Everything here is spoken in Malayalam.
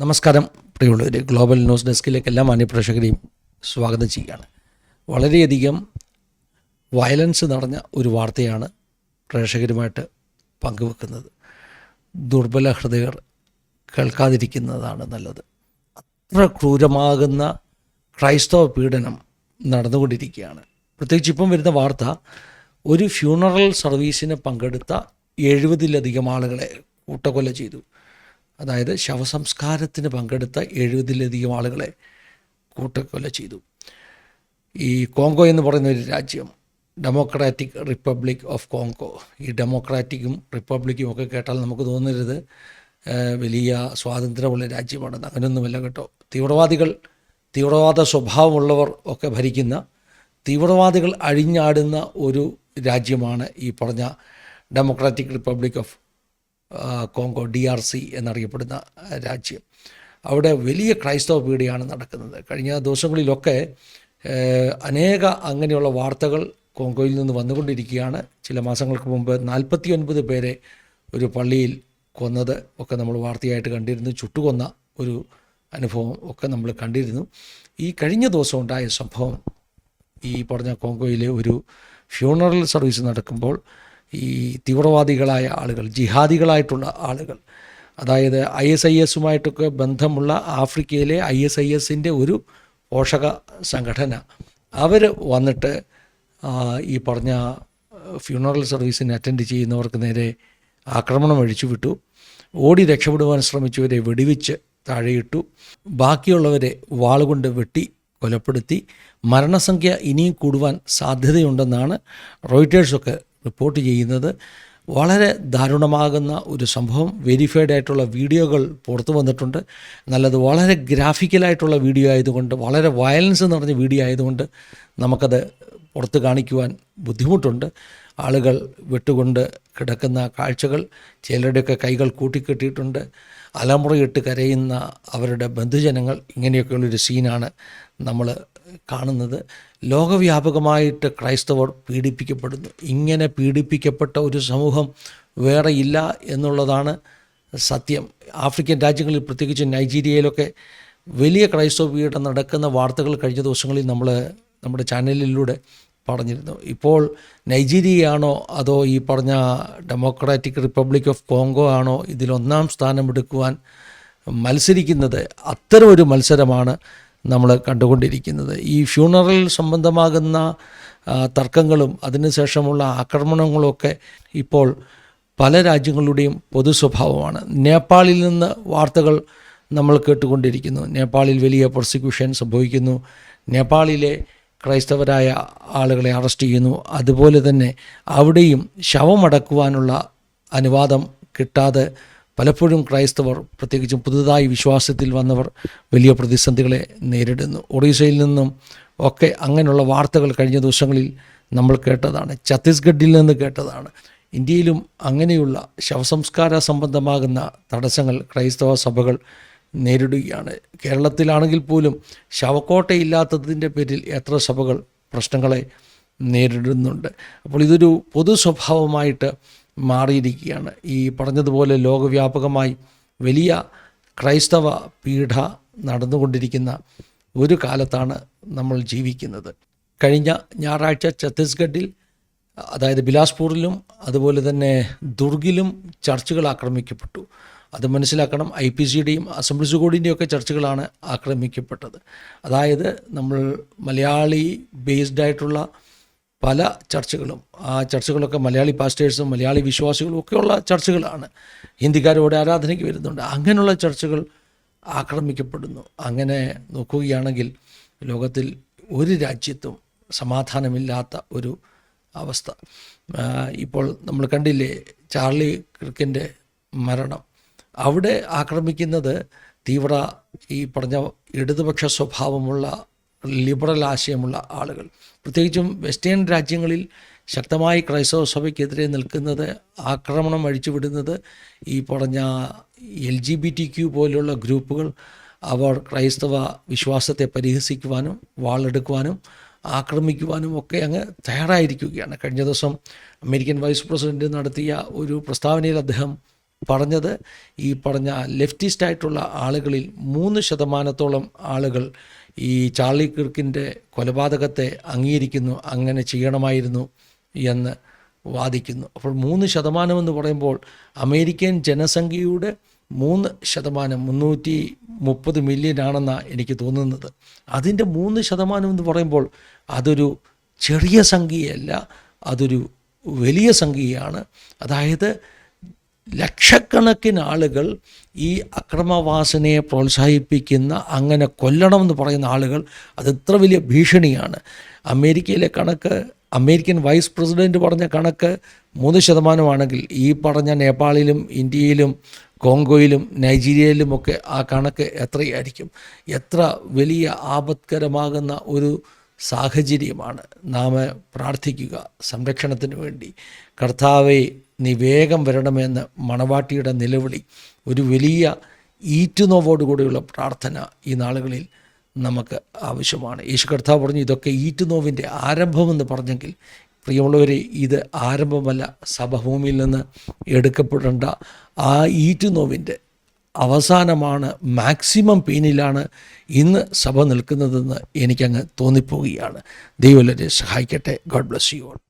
നമസ്കാരം പ്രിയമുള്ളവർ ഗ്ലോബൽ ന്യൂസ് ഡെസ്കിലേക്ക് എല്ലാ മാന്യപ്രേക്ഷകരെയും സ്വാഗതം ചെയ്യുകയാണ്. വളരെയധികം വയലൻസ് നടന്ന ഒരു വാർത്തയാണ് പ്രേക്ഷകരുമായിട്ട് പങ്കുവെക്കുന്നത്. ദുർബല ഹൃദയർ കേൾക്കാതിരിക്കുന്നതാണ് നല്ലത്. അത്ര ക്രൂരമാകുന്ന ക്രൈസ്തവ പീഡനം നടന്നുകൊണ്ടിരിക്കുകയാണ്. പ്രത്യേകിച്ച് ഇപ്പം വരുന്ന വാർത്ത ഒരു ഫ്യൂണറൽ സർവീസിന് പങ്കെടുത്ത എഴുപതിലധികം ആളുകളെ കൂട്ടക്കൊല ചെയ്തു. അതായത് ശവസംസ്കാരത്തിന് പങ്കെടുത്ത എഴുപതിലധികം ആളുകളെ കൂട്ടക്കൊല ചെയ്തു. ഈ കോങ്കോ എന്ന് പറയുന്ന ഒരു രാജ്യം ഡെമോക്രാറ്റിക് റിപ്പബ്ലിക് ഓഫ് കോങ്കോ ഈ ഡെമോക്രാറ്റിക്കും റിപ്പബ്ലിക്കും ഒക്കെ കേട്ടാൽ നമുക്ക് തോന്നരുത് വലിയ സ്വാതന്ത്ര്യമുള്ള രാജ്യമാണെന്ന്. അങ്ങനെയൊന്നുമല്ല കേട്ടോ. തീവ്രവാദികൾ തീവ്രവാദ സ്വഭാവമുള്ളവർ ഒക്കെ ഭരിക്കുന്ന തീവ്രവാദികൾ അഴിഞ്ഞാടുന്ന ഒരു രാജ്യമാണ് ഈ പറഞ്ഞ democratic republic of Congo D R C എന്നറിയപ്പെടുന്ന രാജ്യം. അവിടെ വലിയ ക്രൈസ്തവ പീഡിയാണ് നടക്കുന്നത്. കഴിഞ്ഞ ദിവസങ്ങളിലൊക്കെ അനേക അങ്ങനെയുള്ള വാർത്തകൾ കോങ്കോയിൽ നിന്ന് വന്നുകൊണ്ടിരിക്കുകയാണ്. ചില മാസങ്ങൾക്ക് മുമ്പ് നാൽപ്പത്തി ഒൻപത് പേരെ ഒരു പള്ളിയിൽ കൊന്നത് ഒക്കെ നമ്മൾ വാർത്തയായിട്ട് കണ്ടിരുന്നു. ചുട്ടുകൊന്ന ഒരു അനുഭവം ഒക്കെ നമ്മൾ കണ്ടിരുന്നു. ഈ കഴിഞ്ഞ ദിവസം ഉണ്ടായ സംഭവം ഈ പറഞ്ഞ കോങ്കോയിലെ ഒരു ഫ്യൂണറൽ സർവീസ് നടക്കുമ്പോൾ ഈ തീവ്രവാദികളായ ആളുകൾ ജിഹാദികളായിട്ടുള്ള ആളുകൾ. അതായത് ഐ എസ് ഐ എസുമായിട്ടൊക്കെ ബന്ധമുള്ള ആഫ്രിക്കയിലെ ഐ എസ് ഐ എസിന്റെ ഒരു പോഷക സംഘടന. അവർ വന്നിട്ട് ഈ പറഞ്ഞ ഫ്യൂണറൽ സർവീസിന് അറ്റൻഡ് ചെയ്യുന്നവർക്ക് നേരെ ആക്രമണം അഴിച്ചു വിട്ടു ഓടി രക്ഷപ്പെടുവാൻ ശ്രമിച്ചവരെ വെടിവെച്ച് താഴെയിട്ടു. ബാക്കിയുള്ളവരെ വാളുകൊണ്ട് വെട്ടി കൊലപ്പെടുത്തി. മരണസംഖ്യ ഇനിയും കൂടുവാൻ സാധ്യതയുണ്ടെന്നാണ് റോയിറ്റേഴ്സൊക്കെ റിപ്പോർട്ട് ചെയ്യുന്നത് വളരെ ദാരുണമാകുന്ന ഒരു സംഭവം. വെരിഫൈഡ് ആയിട്ടുള്ള വീഡിയോകൾ പുറത്തു വന്നിട്ടുണ്ട്. നല്ലത് വളരെ ഗ്രാഫിക്കലായിട്ടുള്ള വീഡിയോ ആയതുകൊണ്ട് വളരെ വയലൻസ് നിറഞ്ഞ വീഡിയോ ആയതുകൊണ്ട് നമുക്കത് പുറത്ത് കാണിക്കുവാൻ ബുദ്ധിമുട്ടുണ്ട്. ആളുകൾ വിട്ടുകൊണ്ട് കിടക്കുന്ന കാഴ്ചകൾ ചിലരുടെയൊക്കെ കൈകൾ കൂട്ടിക്കെട്ടിയിട്ടുണ്ട്. അലമുറയിട്ട് കരയുന്ന അവരുടെ ബന്ധുജനങ്ങൾ ഇങ്ങനെയൊക്കെയുള്ളൊരു സീനാണ് നമ്മൾ കാണുന്നത് ലോകവ്യാപകമായിട്ട് ക്രൈസ്തവർ പീഡിപ്പിക്കപ്പെടുന്നു. ഇങ്ങനെ പീഡിപ്പിക്കപ്പെട്ട ഒരു സമൂഹം വേറെ ഇല്ല എന്നുള്ളതാണ് സത്യം. ആഫ്രിക്കൻ രാജ്യങ്ങളിൽ പ്രത്യേകിച്ച് നൈജീരിയയിലൊക്കെ വലിയ ക്രൈസ്തവ പീഡനം നടക്കുന്ന വാർത്തകൾ കഴിഞ്ഞ ദിവസങ്ങളിൽ നമ്മൾ നമ്മുടെ ചാനലിലൂടെ പറഞ്ഞിരുന്നു. ഇപ്പോൾ നൈജീരിയയാണോ അതോ ഈ പറഞ്ഞ ഡെമോക്രാറ്റിക് റിപ്പബ്ലിക് ഓഫ് കോങ്കോ ആണോ ഇതിലൊന്നാം സ്ഥാനമെടുക്കുവാൻ മത്സരിക്കുന്നത്? അത്തരമൊരു മത്സരമാണ് നമ്മൾ കണ്ടുകൊണ്ടിരിക്കുന്നത്. ഈ ഫ്യൂണറൽ സംബന്ധമാകുന്ന തർക്കങ്ങളും അതിനുശേഷമുള്ള ആക്രമണങ്ങളുമൊക്കെ ഇപ്പോൾ പല രാജ്യങ്ങളുടെയും പൊതു സ്വഭാവമാണ് നേപ്പാളിൽ നിന്ന് വാർത്തകൾ നമ്മൾ കേട്ടുകൊണ്ടിരിക്കുന്നു. നേപ്പാളിൽ വലിയ പ്രോസിക്യൂഷൻ സംഭവിക്കുന്നു. നേപ്പാളിലെ ക്രൈസ്തവരായ ആളുകളെ അറസ്റ്റ് ചെയ്യുന്നു. അതുപോലെ തന്നെ അവിടെയും ശവമടക്കുവാനുള്ള അനുവാദം കിട്ടാതെ പലപ്പോഴും ക്രൈസ്തവർ പ്രത്യേകിച്ചും പുതുതായി വിശ്വാസത്തിൽ വന്നവർ വലിയ പ്രതിസന്ധികളെ നേരിടുന്നു. ഒറീസയിൽ നിന്നും ഒക്കെ അങ്ങനെയുള്ള വാർത്തകൾ കഴിഞ്ഞ ദിവസങ്ങളിൽ നമ്മൾ കേട്ടതാണ്. ഛത്തീസ്ഗഡിൽ നിന്ന് കേട്ടതാണ്. ഇന്ത്യയിലും അങ്ങനെയുള്ള ശവസംസ്കാര സംബന്ധമാകുന്ന തടസ്സങ്ങൾ ക്രൈസ്തവ സഭകൾ നേരിടുകയാണ്. കേരളത്തിലാണെങ്കിൽ പോലും ശവക്കോട്ടയില്ലാത്തതിന്റെ പേരിൽ എത്ര സഭകൾ പ്രശ്നങ്ങളെ നേരിടുന്നുണ്ട്. അപ്പോൾ ഇതൊരു പൊതു സ്വഭാവമായിട്ട് മാറിയിരിക്കുകയാണ്. ഈ പറഞ്ഞതുപോലെ ലോകവ്യാപകമായി വലിയ ക്രൈസ്തവ പീഠ നടന്നുകൊണ്ടിരിക്കുന്ന ഒരു കാലത്താണ് നമ്മൾ ജീവിക്കുന്നത്. കഴിഞ്ഞ ഞായറാഴ്ച ഛത്തീസ്ഗഡിൽ അതായത് ബിലാസ്പൂരിലും അതുപോലെ തന്നെ ദുർഗിലും ചർച്ചുകൾ ആക്രമിക്കപ്പെട്ടു. അത് മനസ്സിലാക്കണം ഐ പി സിയുടെയും അസംബ്ലീസ് കോഡിന്റെയും ഒക്കെ ചർച്ചുകളാണ് ആക്രമിക്കപ്പെട്ടത്. അതായത് നമ്മൾ മലയാളി ബേസ്ഡ് ആയിട്ടുള്ള പല ചർച്ചകളും ആ ചർച്ചകളൊക്കെ മലയാളി പാസ്റ്റേഴ്സും മലയാളി വിശ്വാസികളും ഒക്കെയുള്ള ചർച്ചകളാണ്. ഹിന്ദിക്കാരോട് ആരാധനയ്ക്ക് വരുന്നുണ്ട്. അങ്ങനെയുള്ള ചർച്ചകൾ ആക്രമിക്കപ്പെടുന്നു. അങ്ങനെ നോക്കുകയാണെങ്കിൽ ലോകത്തിൽ ഒരു രാജ്യത്തും സമാധാനമില്ലാത്ത ഒരു അവസ്ഥ. ഇപ്പോൾ നമ്മൾ കണ്ടില്ലേ ചാർലി ക്രിക്കിന്റെ മരണം. അവിടെ ആക്രമിക്കുന്നത് തീവ്ര ഈ പറഞ്ഞ ഇടതുപക്ഷ സ്വഭാവമുള്ള ലിബറൽ ആശയമുള്ള ആളുകൾ. പ്രത്യേകിച്ചും വെസ്റ്റേൺ രാജ്യങ്ങളിൽ ശക്തമായി ക്രൈസ്തവ സഭയ്ക്കെതിരെ നിൽക്കുന്നത് ആക്രമണം അഴിച്ചുവിടുന്നത് ഈ പറഞ്ഞ L G B T Q പോലുള്ള ഗ്രൂപ്പുകൾ അവർ ക്രൈസ്തവ വിശ്വാസത്തെ പരിഹസിക്കുവാനും വാളെടുക്കുവാനും ആക്രമിക്കുവാനും ഒക്കെ അങ്ങ് തയ്യാറായിരിക്കുകയാണ്. കഴിഞ്ഞ ദിവസം അമേരിക്കൻ വൈസ് പ്രസിഡന്റ് നടത്തിയ ഒരു പ്രസ്താവനയിൽ അദ്ദേഹം പറഞ്ഞത് ഈ പറഞ്ഞ ലെഫ്റ്റിസ്റ്റ് ആയിട്ടുള്ള ആളുകളിൽ മൂന്ന് ശതമാനത്തോളം ആളുകൾ ഈ ചാർലി കിർക്കിന്റെ കൊലപാതകത്തെ അംഗീകരിക്കുന്നു അങ്ങനെ ചെയ്യണമായിരുന്നു എന്ന് വാദിക്കുന്നു. അപ്പോൾ മൂന്ന് ശതമാനം എന്ന് പറയുമ്പോൾ അമേരിക്കൻ ജനസംഖ്യയുടെ മൂന്ന് ശതമാനം മുന്നൂറ്റി മുപ്പത് മില്യൺ ആണെന്നാണ് എനിക്ക് തോന്നുന്നത്. അതിന്റെ മൂന്ന് ശതമാനം എന്ന് പറയുമ്പോൾ അതൊരു ചെറിയ സംഖ്യയല്ല അതൊരു വലിയ സംഖ്യയാണ്. അതായത് ലക്ഷക്കണക്കിന് ആളുകൾ ഈ അക്രമവാസനയെ പ്രോത്സാഹിപ്പിക്കുന്ന അങ്ങനെ കൊല്ലണമെന്ന് പറയുന്ന ആളുകൾ അത് ഇത്ര വലിയ ഭീഷണിയാണ്. അമേരിക്കയിലെ കണക്ക് അമേരിക്കൻ വൈസ് പ്രസിഡന്റ് പറഞ്ഞ കണക്ക് മൂന്ന് ശതമാനമാണെങ്കിൽ ഈ പറഞ്ഞ നേപ്പാളിലും ഇന്ത്യയിലും കോങ്കോയിലും നൈജീരിയയിലുമൊക്കെ ആ കണക്ക് എത്രയായിരിക്കും? എത്ര വലിയ ആപത്കരമാകുന്ന ഒരു സാഹചര്യമാണ്. നാം പ്രാർത്ഥിക്കുക സംരക്ഷണത്തിന് വേണ്ടി. കർത്താവെ നീ വേഗം വരണമെന്ന് മണവാട്ടിയുടെ നിലവിളി ഒരു വലിയ ഈറ്റുനോവോടുകൂടിയുള്ള പ്രാർത്ഥന ഈ നാളുകളിൽ നമുക്ക് ആവശ്യമാണ്. യേശു കർത്താവ് പറഞ്ഞു ഇതൊക്കെ ഈറ്റുനോവിന്റെ ആരംഭമെന്ന് പറഞ്ഞെങ്കിൽ പ്രിയമുള്ളവരെ ഇത് ആരംഭമല്ല. സഭഭൂമിയിൽ നിന്ന് എടുക്കപ്പെടേണ്ട ആ ഈറ്റുനോവിന്റെ അവസാനമാണ് മാക്സിമം പെയിനിലാണ് ഇന്ന് സഭ നിൽക്കുന്നതെന്ന് എനിക്കങ്ങ് തോന്നിപ്പോവുകയാണ്. ദൈവം സഹായിക്കട്ടെ. God bless you all.